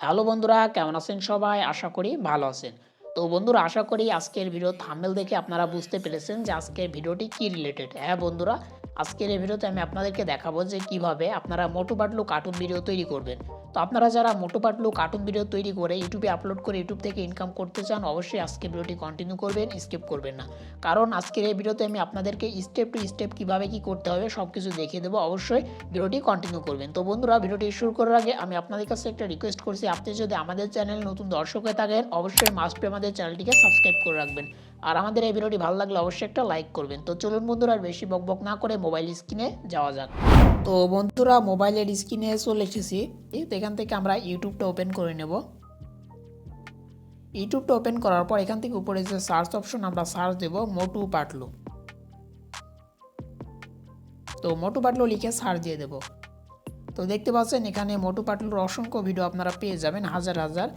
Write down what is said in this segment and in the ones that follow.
Hello বন্ধুরা, কেমন আছেন সবাই? আশা করি ভালো আছেন। তো বন্ধুরা, আশা করি আজকের ভিডিও থামেল দেখে আপনারা বুঝতে পেরেছেন যে আজকের ভিডিওটি কি রিলেটেড হ্যাঁ বন্ধুরা, আজকের এই ভিডিওতে আমি আপনাদেরকে দেখাবো যে কীভাবে আপনারা মোটু পাটলু কার্টুন ভিডিও তৈরি করবেন। তো আপনারা যারা মোটো পাটলু কার্টুন ভিডিও তৈরি করে ইউটিউবে আপলোড করে ইউটিউব থেকে ইনকাম করতে চান, অবশ্যই আজকে ভিডিওটি কন্টিনিউ করবেন স্কিপ করবেন না। কারণ আজকের এই ভিডিওতে আমি আপনাদেরকে স্টেপ টু স্টেপ কীভাবে কি করতে হবে সব কিছু দেখিয়ে দেবো, অবশ্যই ভিডিওটি কন্টিনিউ করবেন। তো বন্ধুরা ভিডিওটি শুরু করার আগে আমি আপনাদের কাছে একটা রিকোয়েস্ট করছি, আপনি যদি আমাদের চ্যানেল নতুন দর্শক হয়ে থাকেন, অবশ্যই মাস্ট আমাদের চ্যানেলটিকে সাবস্ক্রাইব করে রাখবেন। আর আমাদের এই ভিডিওটি ভালো লাগলে অবশ্যই একটা লাইক করবেন। তো চলুন বন্ধুরা, আর বেশি বকবক না করে মোবাইল স্ক্রিনে যাওয়া যাক। তো বন্ধুরা মোবাইলের স্ক্রিনে চলে এসেছি। তো এখান থেকে আমরা ইউটিউবটা ওপেন করে নেব। ইউটিউবটা ওপেন করার পর এখান থেকে উপরে যে সার্চ অপশন আমরা সার্চ দেব মোটু পাটলু তো মোটু পাটলু লিখে সার্চ দিয়ে দেব। তো দেখতে পাচ্ছেন এখানে মোটু পাটলুর অসংখ্য ভিডিও আপনারা পেয়ে যাবেন, হাজার হাজার।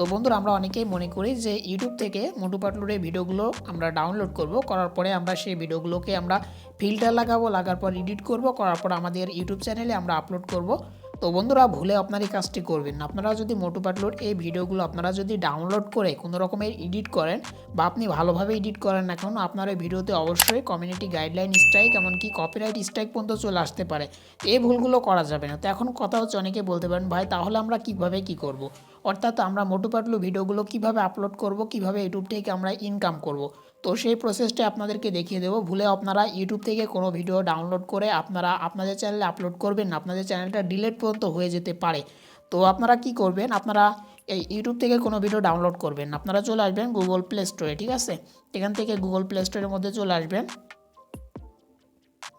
তো বন্ধুরা আমরা অনেকেই মনে করি যে ইউটিউব থেকে মোটু পাটলুর এই ভিডিওগুলো আমরা ডাউনলোড করব। করার পরে আমরা সেই ভিডিওগুলোকে আমরা ফিল্টার লাগাবো, লাগার পর এডিট করব, করার পর আমাদের ইউটিউব চ্যানেলে আমরা আপলোড করব। তো বন্ধুরা ভুলে আপনার এই কাজটি করবেন না। আপনারা যদি মোটু পাটলুর এই ভিডিওগুলো আপনারা যদি ডাউনলোড করে কোনো রকমের এডিট করেন বা আপনি ভালোভাবে এডিট করেন না কেন, আপনার এই ভিডিওতে অবশ্যই কমিউনিটি গাইডলাইন স্ট্রাইক এমনকি কপিরাইট স্ট্রাইক পর্যন্ত চলে আসতে পারে। এই ভুলগুলো করা যাবে না। তো এখন কথা হচ্ছে অনেকে বলতে পারেন, ভাই, তাহলে আমরা কীভাবে কি করব। অর্থাৎ আমরা মোটু পাটলু ভিডিওগুলো কীভাবে আপলোড করব, কীভাবে ইউটিউব থেকে আমরা ইনকাম করব। তো সেই প্রসেসটা আপনাদেরকে দেখিয়ে দেবো। ভুলে আপনারা ইউটিউব থেকে কোনো ভিডিও ডাউনলোড করে আপনারা আপনাদের চ্যানেলে আপলোড করবেন না। আপনাদের চ্যানেলটা ডিলেট পর্যন্ত হয়ে যেতে পারে। তো আপনারা কি করবেন? আপনারা এই ইউটিউব থেকে কোনো ভিডিও ডাউনলোড করবেন আপনারা চলে আসবেন গুগল প্লে স্টোরে ঠিক আছে? এখান থেকে গুগল প্লে স্টোরের মধ্যে চলে আসবেন।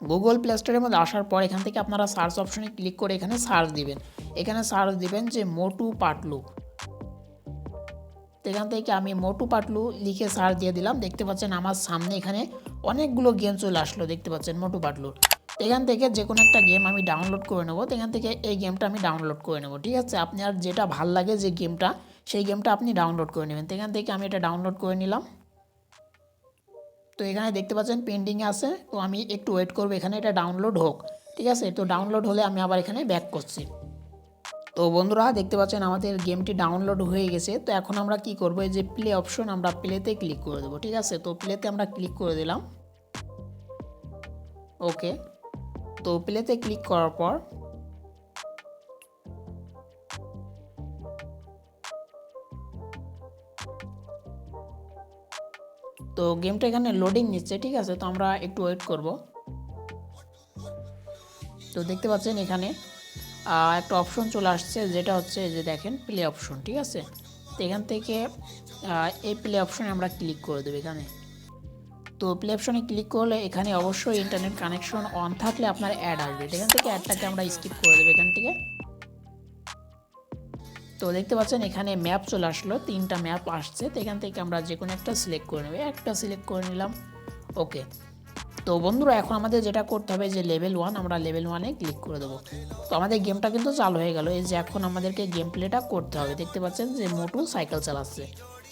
গুগল প্লে স্টোরের মধ্যে আসার পর এখান থেকে আপনারা সার্চ অপশনে ক্লিক করে এখানে সার্চ দিবেন। এখানে সার্চ দিবেন যে মোটু পাটলু এখান থেকে আমি মোটু পাটলু লিখে সার্চ দিয়ে দিলাম। দেখতে পাচ্ছেন আমার সামনে এখানে অনেকগুলো গেম চলে আসলো। দেখতে পাচ্ছেন মোটু পাটলুর এখান থেকে যে কোনো একটা গেম আমি ডাউনলোড করে নেব। এখান থেকে এই গেমটা আমি ডাউনলোড করে নেব। ঠিক আছে? আপনি আর যেটা ভালো লাগে যে গেমটা সেই গেমটা আপনি ডাউনলোড করে নেবেন। এখান থেকে আমি এটা ডাউনলোড করে নিলাম। তো এখানে দেখতে পাচ্ছেন পেন্ডিংয়ে আছে। তো আমি একটু ওয়েট করব, এখানে এটা ডাউনলোড হোক, ঠিক আছে? তো ডাউনলোড হলে আমি আবার এখানে ব্যাক করছি। তো বন্ধুরা, দেখতে পাচ্ছেন আমাদের গেমটি ডাউনলোড হয়ে গেছে। তো এখন আমরা কি করব? এই যে প্লে অপশন আমরা প্লেতে ক্লিক করে দেবো, ঠিক আছে? তো প্লেতে আমরা ক্লিক করে দিলাম। ওকে তো প্লেতে ক্লিক করার পর তো গেমটা এখানে লোডিং নিচ্ছে, ঠিক আছে? তো আমরা একটু ওয়েট করব। তো দেখতে পাচ্ছেন এখানে একটা অপশন চলে আসছে, যেটা হচ্ছে যে দেখেন প্লে অপশন ঠিক আছে? তো এখান থেকে এই প্লে অপশনে আমরা ক্লিক করে দেবো এখানে। তো প্লে অপশনে ক্লিক করলে এখানে অবশ্যই ইন্টারনেট কানেকশন অন থাকলে আপনার অ্যাড আসবে। এখান থেকে অ্যাডটাকে আমরা স্কিপ করে দেবো এখান থেকে। তো দেখতে পাচ্ছেন, এখানে ম্যাপ চলে আসলো, তিনটা ম্যাপ আসছে, তো এখান থেকে আমরা যে কোনো একটা সিলেক্ট করে নেব। একটা সিলেক্ট করে নিলাম ওকে তো বন্ধুরা, এখন আমাদের যেটা করতে হবে, যে লেভেল ওয়ান আমরা লেভেল ওয়ানে ক্লিক করে দেবো। তো আমাদের গেমটা কিন্তু চালু হয়ে গেল, এই যে এখন আমাদেরকে গেম প্লেটা করতে হবে। দেখতে পাচ্ছেন যে মোটু সাইকেল চালাচ্ছে।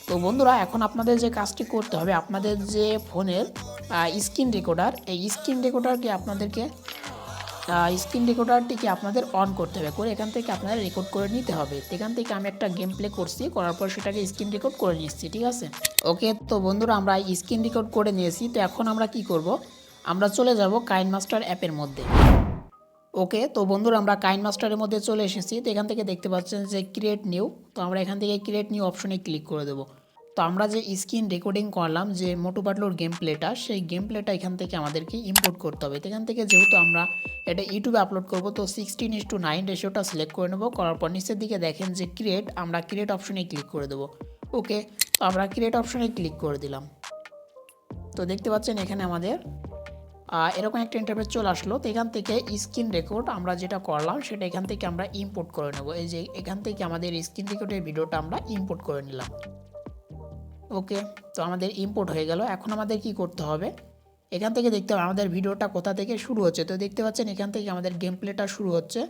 তো বন্ধুরা, এখন আপনাদের যে কাজটি করতে হবে, আপনাদের যে ফোনের স্ক্রিন রেকর্ডার এই স্ক্রিন রেকর্ডারকে আপনাদেরকে স্ক্রিন রেকর্ডারটিকে আপনাদের অন করতে হবে? করে এখান থেকে আপনাদের রেকর্ড করে নিতে হবে। এখান থেকে আমি একটা গেম প্লে করছি, করার পর সেটাকে স্ক্রিন রেকর্ড করে নিচ্ছি, ঠিক আছে? ওকে তো বন্ধুরা, আমরা স্ক্রিন রেকর্ড করে নিয়েছি। তো এখন আমরা কি করব? আমরা চলে যাব কাইন মাস্টার অ্যাপের মধ্যে। ওকে তো বন্ধুরা, আমরা কাইন মাস্টারের মধ্যে চলে এসেছি। তো এখান থেকে দেখতে পাচ্ছেন যে ক্রিয়েট নিউ তো আমরা এখান থেকে ক্রিয়েট নিউ অপশনে ক্লিক করে দেবো। তো আমরা যে স্ক্রিন রেকর্ডিং করলাম যে মোটু পাটলোর গেম প্লেটা সেই গেম প্লেটা এখান থেকে আমাদেরকে ইম্পোর্ট করতে হবে। এখান থেকে যেহেতু আমরা এটা ইউটিউবে আপলোড করব, তো সিক্সটিন ইস টু নাইন রেশিওটা সিলেক্ট করে নেব। করার পর নিচের দিকে দেখেন যে ক্রিয়েট আমরা ক্রিয়েট অপশনে ক্লিক করে দেবো। ওকে তো আমরা ক্রিয়েট অপশনে ক্লিক করে দিলাম। তো দেখতে পাচ্ছেন এখানে আমাদের এরকম একটা ইন্টারফেস চলে আসলো। তো এখান থেকে স্ক্রিন রেকর্ড আমরা যেটা করলাম, সেটা এখান থেকে আমরা ইম্পোর্ট করে নেব। এই যে এখান থেকে আমাদের স্ক্রিন রেকর্ডের ভিডিওটা আমরা ইম্পোর্ট করে নিলাম। ওকে, তো আমাদের ইম্পোর্ট হয়ে গেল। এখন আমাদের কি করতে হবে? এখান থেকে দেখতে হবে আমাদের ভিডিওটা কোথা থেকে শুরু হচ্ছে। তো দেখতে পাচ্ছেন এখান থেকে আমাদের গেম প্লেটা শুরু হচ্ছে।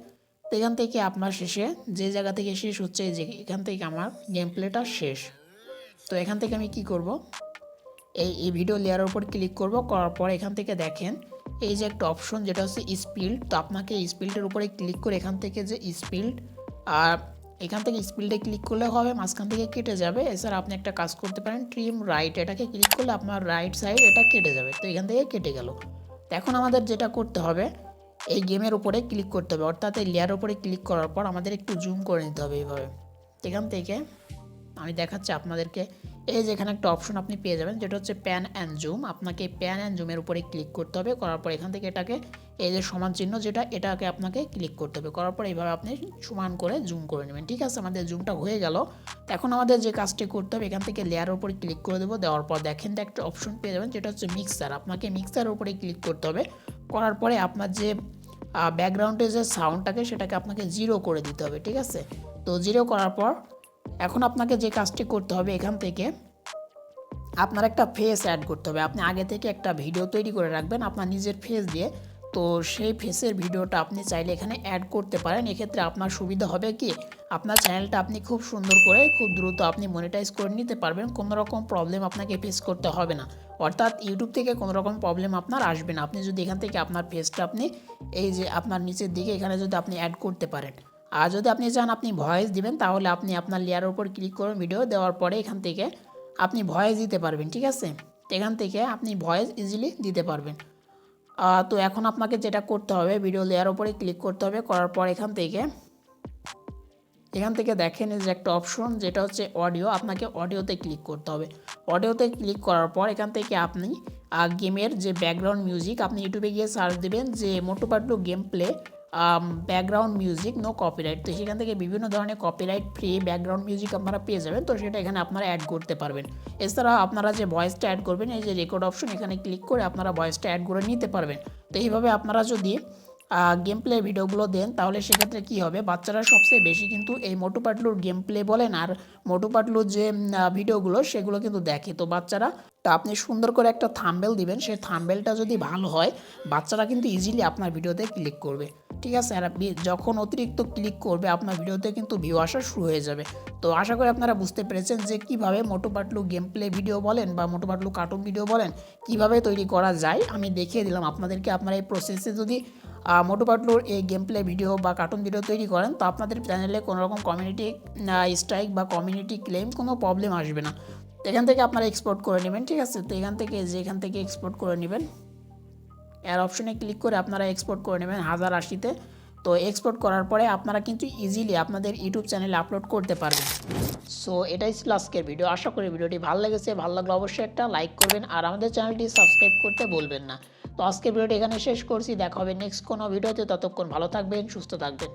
তো এখান থেকে আপনার শেষে যে জায়গা থেকে শেষ হচ্ছে যে এখান থেকে আমার গেম প্লেটা শেষ। তো এখান থেকে আমি কি করব? এই এই ভিডিও লেয়ারের উপর ক্লিক করব। করার পর এখান থেকে দেখেন, এই যে একটা অপশন যেটা হচ্ছে স্পিল্ড তো আপনাকে স্পিল্ডের উপরে ক্লিক করে এখান থেকে যে স্পিল্ড আর এখান থেকে স্পিডে ক্লিক করলে হবে, মাঝখান থেকে কেটে যাবে। এছাড়া আপনি একটা কাজ করতে পারেন ট্রিম রাইট এটাকে ক্লিক করলে আপনার রাইট সাইড এটা কেটে যাবে। তো এখান থেকে কেটে গেল। এখন আমাদের যেটা করতে হবে, এই গেমের উপরে ক্লিক করতে হবে। অর্থাৎ এই লেয়ার উপরে ক্লিক করার পর আমাদের একটু জুম করে নিতে হবে এইভাবে। এখান থেকে আমি দেখাচ্ছি আপনাদেরকে। এই যে এখানে একটা অপশন আপনি পেয়ে যাবেন, যেটা হচ্ছে প্যান অ্যান্ড জুম আপনাকে প্যান অ্যান্ড জুমের উপরে ক্লিক করতে হবে, করার পর এখান থেকে এটাকে, এই যে সমান চিহ্ন যেটা, এটাকে আপনাকে ক্লিক করতে হবে। করার পর এইভাবে আপনি সমান করে জুম করে নেবেন। ঠিক আছে, আমাদের জুমটা হয়ে গেল। এখন আমাদের যে কাজটি করতে হবে, এখান থেকে লেয়ারের উপরে ক্লিক করে দেবো। দেওয়ার পর দেখেন তো একটা অপশন পেয়ে যাবেন, যেটা হচ্ছে মিক্সার আপনাকে মিক্সারের উপরে ক্লিক করতে হবে। করার পরে আপনার যে ব্যাকগ্রাউন্ডে যে সাউন্ডটাকে সেটাকে আপনাকে জিরো করে দিতে হবে। ঠিক আছে? তো জিরো করার পর এখন আপনাকে যে কাজটি করতে হবে এখান থেকে আপনার একটা ফেস অ্যাড করতে হবে। আপনি আগে থেকে একটা ভিডিও তৈরি করে রাখবেন আপনার নিজের ফেস দিয়ে। তো সেই ফেসের ভিডিওটা আপনি চাইলে এখানে অ্যাড করতে পারেন। এক্ষেত্রে আপনার সুবিধা হবে কি? আপনার চ্যানেলটা আপনি খুব সুন্দর করে, খুব দ্রুত আপনি মনিটাইজ করে নিতে পারবেন। কোনো রকম প্রবলেম আপনাকে ফেস করতে হবে না। অর্থাৎ ইউটিউব থেকে কোনো রকম প্রবলেম আপনার আসবে না। আপনি যদি এখান থেকে আপনার ফেসটা আপনি এই যে আপনার নিচের দিকে এখানে যদি আপনি অ্যাড করতে পারেন। আর যদি আপনি চান আপনি ভয়েস দিবেন, তাহলে আপনি আপনার লেয়ারের উপর ক্লিক করুন ভিডিও দেওয়ার পরে এখান থেকে আপনি ভয়েস দিতে পারবেন, ঠিক আছে? এখান থেকে আপনি ভয়েস ইজিলি দিতে পারবেন। তো এখন আপনাকে যেটা করতে হবে ভিডিও লেয়ার উপরে ক্লিক করতে হবে, করার পর এখান থেকে এখান থেকে দেখেন যে একটা অপশন যেটা হচ্ছে অডিও আপনাকে অডিওতে ক্লিক করতে হবে। অডিওতে ক্লিক করার পর এখান থেকে আপনি গেমের যে ব্যাকগ্রাউন্ড মিউজিক আপনি ইউটিউবে গিয়ে সার্চ দেবেন যে Motu Patlu game play background music no copyright তো সেখান থেকে বিভিন্ন ধরনের কপিরাইট ফ্রি ব্যাকগ্রাউন্ড মিউজিক আপনারা পেয়ে যাবেন। তো সেটা এখানে আপনারা অ্যাড করতে পারবেন। এছাড়া আপনারা যে ভয়েসটা অ্যাড করবেন, এই যে রেকর্ড অপশন এখানে ক্লিক করে আপনারা ভয়েসটা অ্যাড করে নিতে পারবেন। তো এইভাবে আপনারা যদি গেম প্লে ভিডিওগুলো দেন, তাহলে সেক্ষেত্রে কী হবে? বাচ্চারা সবচেয়ে বেশি কিন্তু এই মোটু পাটলুর গেম প্লে বলেন আর মোটু পাটলুর যে ভিডিওগুলো সেগুলো কিন্তু দেখে। তো বাচ্চারা, তা আপনি সুন্দর করে একটা থাম্বেল দিবেন। সেই থাম্বেলটা যদি ভালো হয়, বাচ্চারা কিন্তু ইজিলি আপনার ভিডিওতে ক্লিক করবে। ঠিক আছে? আর যখন অতিরিক্ত ক্লিক করবে, আপনার ভিডিওতে কিন্তু ভিউ আসা শুরু হয়ে যাবে। তো আশা করি আপনারা বুঝতে পেরেছেন যে কীভাবে Motu Patlu game play video বলেন বা মোটু পাটলু কার্টুন ভিডিও বলেন, কীভাবে তৈরি করা যায়, আমি দেখিয়ে দিলাম। আপনাদেরকে আপনারা এই প্রসেসে যদি মোটু পাটলুর এই গেম প্লে ভিডিও বা কার্টুন ভিডিও তৈরি করেন, তো আপনাদের চ্যানেলে কোনো রকম কমিউনিটি স্ট্রাইক বা কমিউনিটি ক্লেম কোনো প্রবলেম আসবে না। এখান থেকে আপনারা এক্সপোর্ট করে নেবেন, ঠিক আছে? তো এখান থেকে যে এখান থেকে এক্সপোর্ট করে নেবেন, এর অপশনে ক্লিক করে আপনারা এক্সপোর্ট করে নেবেন হাজার আশিতে। তো এক্সপোর্ট করার পরে আপনারা কিন্তু ইজিলি আপনাদের ইউটিউব চ্যানেলে আপলোড করতে পারবেন। সো এটাই ছিল আজকের ভিডিও আশা করি ভিডিওটি ভালো লেগেছে। ভালো লাগলে অবশ্যই একটা লাইক করবেন আর আমাদের চ্যানেলটি সাবস্ক্রাইব করতে বলবেন না। তো আজকের ভিডিওটি এখানে শেষ করছি। দেখা হবে নেক্সট কোনো ভিডিওতে ততক্ষণ ভালো থাকবেন, সুস্থ থাকবেন।